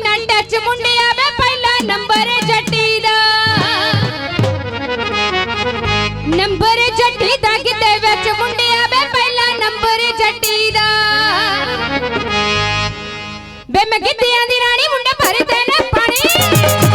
ਗੱਲ ਨੂੰ ਤੂੰ ਸਮਝੀ ਨਾ ਟੱਚ ਮੁੰਡਿਆ ਵੇ ਪਹਿਲਾ ਨੰਬਰ ਜੱਟੀ ਦਾ। ਨੰਬਰ ਜੱਟੀ ਦਾ ਕਿਤੇ ਵਿੱਚ ਮੁੰਡਿਆ ਵੇ ਪਹਿਲਾ ਨੰਬਰ ਜੱਟੀ ਦਾ। ਵੇ ਮੈਂ ਗਿੱਧਿਆਂ ਦੀ ਰਾਣੀ ਮੁੰਡੇ ਭਰਦੇ ਨੇ ਪਾਣੀ।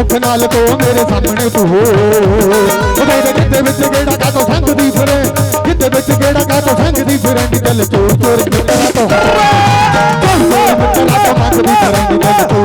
ਅੱਖ ਨਾਲ ਕੋ ਮੇਰੇ ਸਾਹਮਣੇ ਤੂੰ ਹੋ। ਉਹਦੇ ਦੇ ਜਿੱਤੇ ਵਿੱਚ ਕਿਹੜਾ ਕਾ ਤੋ ਸੰਗਦੀ ਫਿਰੇ? ਜਿੱਤੇ ਵਿੱਚ ਕਿਹੜਾ ਕਾ ਤੋ ਸੰਗਦੀ ਫਿਰੇ? ਦਿਲ ਚੋਰ ਚੋਰ ਮਿੱਤਰਾ ਤੋਂ ਚੋਰ ਚੋਰ ਮਿੱਤਰਾ ਤੋਂ ਮੰਗਦੀ ਫਿਰੇ? ਦਿਲ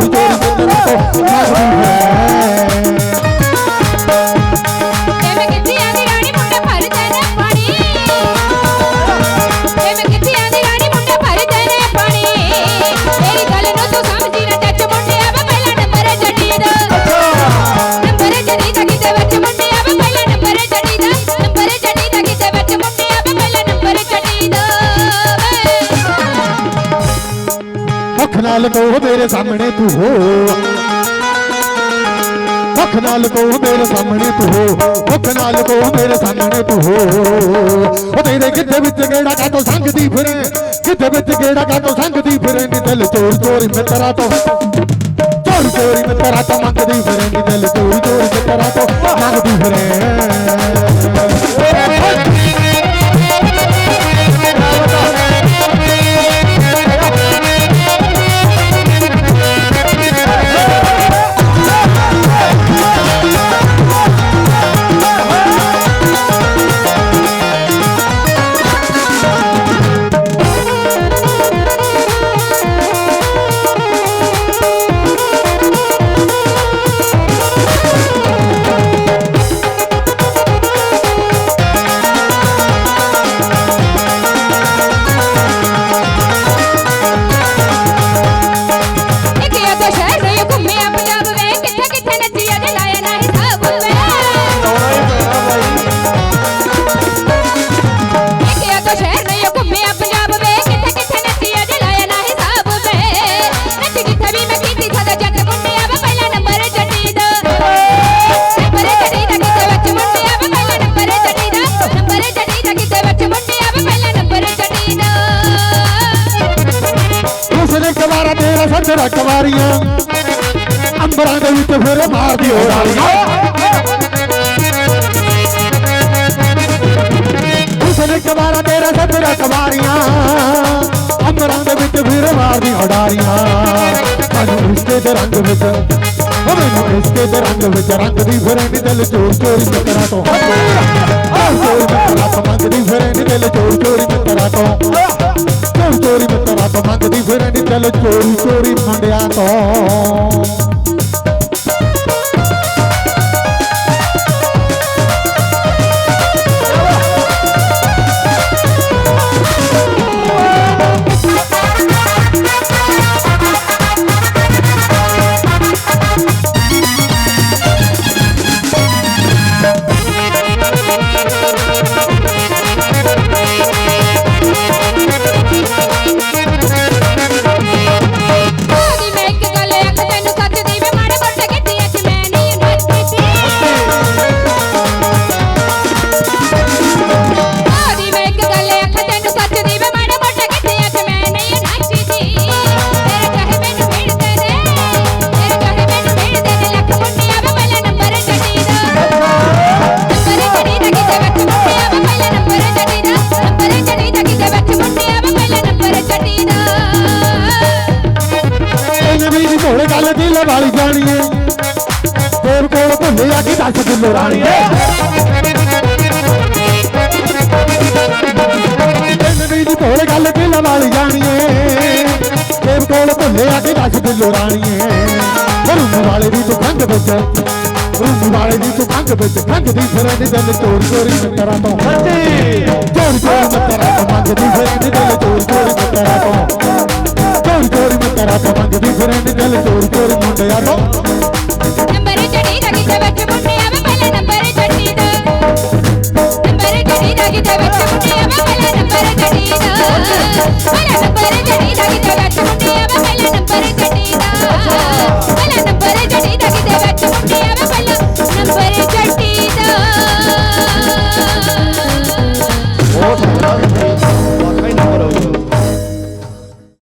ਨਾਲ ਕੋ ਮੇਰੇ ਸਾਹਮਣੇ ਤੂੰ ਹੋ। ਅੱਖ ਨਾਲ ਕੋ ਮੇਰੇ ਸਾਹਮਣੇ ਤੂੰ ਹੋ। ਅੱਖ ਨਾਲ ਕੋ ਮੇਰੇ ਸਾਹਮਣੇ ਤੂੰ ਹੋ। ਉਹ ਤੇਰੇ ਕਿੱਥੇ ਵਿੱਚ ਕਿਹੜਾ ਕਾ ਤੋ ਸੰਗਦੀ ਫਿਰੇ? ਕਿੱਥੇ ਵਿੱਚ ਕਿਹੜਾ ਕਾ ਤੋ ਸੰਗਦੀ ਫਿਰੇ? ਨੀ ਦਿਲ ਚੋਰ ਚੋਰੀ ਮਿੱਤਰਾ ਤੋਂ। ਚੋਰ ਚੋਰੀ ਮਿੱਤਰਾ ਤੋਂ ਮੰਗਦੀ ਫਿਰੇ। ਨੀ ਦਿਲ ਚੋਰੀ ਚੋਰੀ ਮਿੱਤਰਾ ਤੋਂ ਮੰਗਦੀ ਫਿਰੇ। ਕਵਾਰਾ ਤੇਰਾ ਸੱਜਰਾ ਕਵਾਰੀਆਂ ਅੰਬਰਾਂ ਦੇ ਵਿੱਚ ਫਿਰ ਮਾਰਦੀ ਹੋ ਰਾਲੀਆਂ ਉਸਨੇ ਕਵਾਰਾ ਤੇਰਾ ਸੱਜਰਾ ਕਵਾਰੀਆਂ ਅੰਬਰਾਂ ਦੇ ਵਿੱਚ ਫਿਰ ਮਾਰਦੀ ਉਡਾਰੀਆਂ ਮੈਨੂੰ ਇਸਕੇ ਦੇ ਰੰਗ ਵਿੱਚ, ਉਹ ਮੈਨੂੰ ਇਸਕੇ ਦੇ ਰੰਗ ਵਿੱਚ ਰੰਗਦੀ ਫਿਰੇ ਨੀ ਦਿਲ ਚੋਰ ਚੋਰੀ ਮਿੱਤਰਾਂ ਤੋਂ। ਆਹ ਚੋਰੀ ਮਿੱਤਰਾਂ ਤੋਂ ਮੰਗਦੀ ਫਿਰੇ ਦਿਲ ਚੋਰ ਚੋਰੀ ਮਿੱਤਰਾਂ ਤੋਂ। ਚੋਰੀ ਚੋਰੀ ਮਿੱਤਰਾਂ ਤੋਂ ਮੰਗਦੀ ਫਿਰੇ ਨੀ ਦਿਲ ਚੋਰੀ ਚੋਰੀ ਮੁੰਡਿਆਂ ਤੋਂ। ਨਾਲ ਦੀ ਲਵਾਲੀ ਜਾਣੀਏ। ਤੇਰ ਕੋਲ ਭੁੱਲੇ ਆ ਕੇ ਦੱਸ ਕਿਲੋ ਰਾਣੀਏ। ਤਿੰਨ ਵੀ ਦੀ ਭੋਲ ਗੱਲ ਤੇ ਲਵਾਲੀ ਜਾਣੀਏ। ਤੇਰ ਕੋਲ ਭੁੱਲੇ ਆ ਕੇ ਦੱਸ ਕਿਲੋ ਰਾਣੀਏ। ਰੂਮ ਵਾਲੇ ਦੀ ਤੂੰ ਖੰਗ ਵਿੱਚ ਰੂਮ ਵਾਲੇ ਦੀ ਤੂੰ ਖੰਗ ਵਿੱਚ ਖੰਗ ਦੀ ਫਿਰੇ ਦੀ ਦਿਲ ਚੋਰੀ ਚੋਰੀ ਮਿੱਤਰਾਂ ਤੋਂ। ਹਾਂਜੀ। ਚੋਰੀ ਚੋਰੀ ਮਿੱਤਰਾਂ ਤੋਂ ਮੰਗਦੀ ਫਿਰੇ